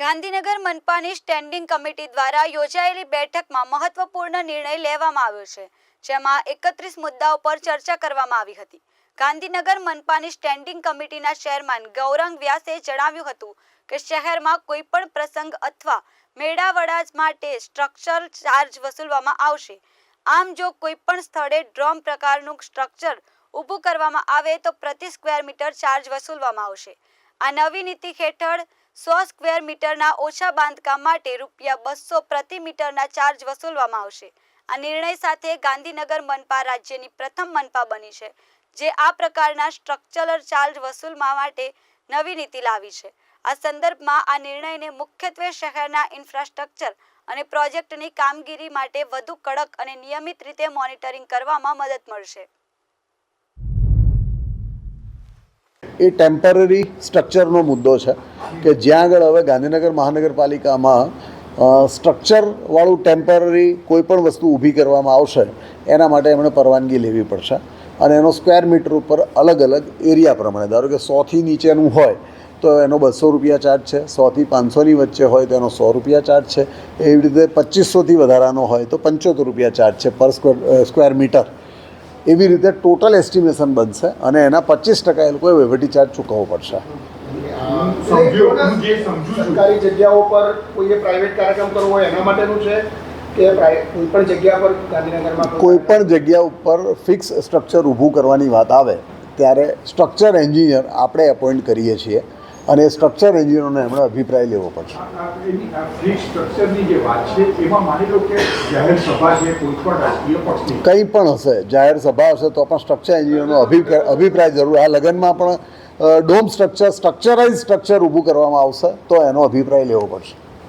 ગાંધીનગર મનપાની standing committee દ્વારા યોજાયેલી બેઠકમાં મહત્વપૂર્ણ નિર્ણય લેવામાં આવ્યો છે, જેમાં એકત્રીસ મુદ્દાઓ પર ચર્ચા કરવામાં આવી હતી. ગાંધીનગર મનપાની સ્ટેન્ડિંગ કમિટીના ચેરમેન ગૌરંગ વ્યાસે જણાવ્યું હતું કે શહેરમાં કોઈપણ પ્રસંગ અથવા મેળાવડા માટે સ્ટ્રક્ચર ચાર્જ વસૂલવામાં આવશે. આમ જો કોઈપણ સ્થળે ડ્રોમ પ્રકારનું સ્ટ્રક્ચર ઊભું કરવામાં આવે તો પ્રતિ સ્ક્વેર મીટર ચાર્જ વસૂલવામાં આવશે. આ નવી નીતિ હેઠળ સો સ્ક્વેર મીટરના ઓછા બાંધકામ માટે રૂપિયા બસો પ્રતિ મીટરના ચાર્જ વસૂલવામાં આવશે. આ નિર્ણય સાથે ગાંધીનગર મનપા રાજ્યની પ્રથમ મનપા બની છે, જે આ પ્રકારના સ્ટ્રક્ચરલ ચાર્જ વસૂલવા માટે નવી નીતિ લાવી છે. આ સંદર્ભમાં આ નિર્ણયને મુખ્યત્વે શહેરના ઇન્ફ્રાસ્ટ્રક્ચર અને પ્રોજેક્ટની કામગીરી માટે વધુ કડક અને નિયમિત રીતે મોનિટરિંગ કરવામાં મદદ મળશે. એ ટેમ્પરરી સ્ટ્રક્ચરનો મુદ્દો છે કે જ્યાં આગળ હવે ગાંધીનગર મહાનગરપાલિકામાં સ્ટ્રક્ચરવાળું ટેમ્પરરી કોઈ પણ વસ્તુ ઊભી કરવામાં આવશે, એના માટે એમણે પરવાનગી લેવી પડશે. અને એનો સ્ક્વેર મીટર ઉપર અલગ અલગ એરિયા પ્રમાણે, ધારો કે સોથી નીચેનું હોય, તો એનો બસો રૂપિયા ચાર્જ છે સોથી પાંચસોની વચ્ચે હોય, તો એનો સો રૂપિયા ચાર્જ છે. એવી રીતે પચીસોથી વધારાનો હોય, તો પંચોતેર રૂપિયા ચાર્જ છે પર સ્ક્વેર સ્ક્વેર મીટર એવી રીતે ટોટલ એસ્ટિમેશન બનશે અને એના પચીસ ટકા એ લોકોએ વહીવટી ચાર્જ ચૂકવવો પડશે. સરકારી જગ્યાઓ પર કોઈએ પ્રાઇવેટ કાર્યક્રમ કરવો હોય એના માટેનું છે કોઈ પણ જગ્યા ઉપર ફિક્સ સ્ટ્રક્ચર ઊભું કરવાની વાત આવે ત્યારે સ્ટ્રક્ચર એન્જિનિયર આપણે એપોઇન્ટ કરીએ છીએ. અને સ્ટ્રક્ચર એન્જિનિયરોને એમણે અભિપ્રાય લેવો પડશે. કોઈ પણ હશે જાહેર સભા હશે તો પણ સ્ટ્રક્ચર એન્જિનિયરનો અભિપ્રાય અભિપ્રાય જરૂર. આ લગ્નમાં પણ ડોમ સ્ટ્રક્ચર સ્ટ્રક્ચરાઇઝ સ્ટ્રક્ચર ઊભું કરવામાં આવશે તો એનો અભિપ્રાય લેવો પડશે.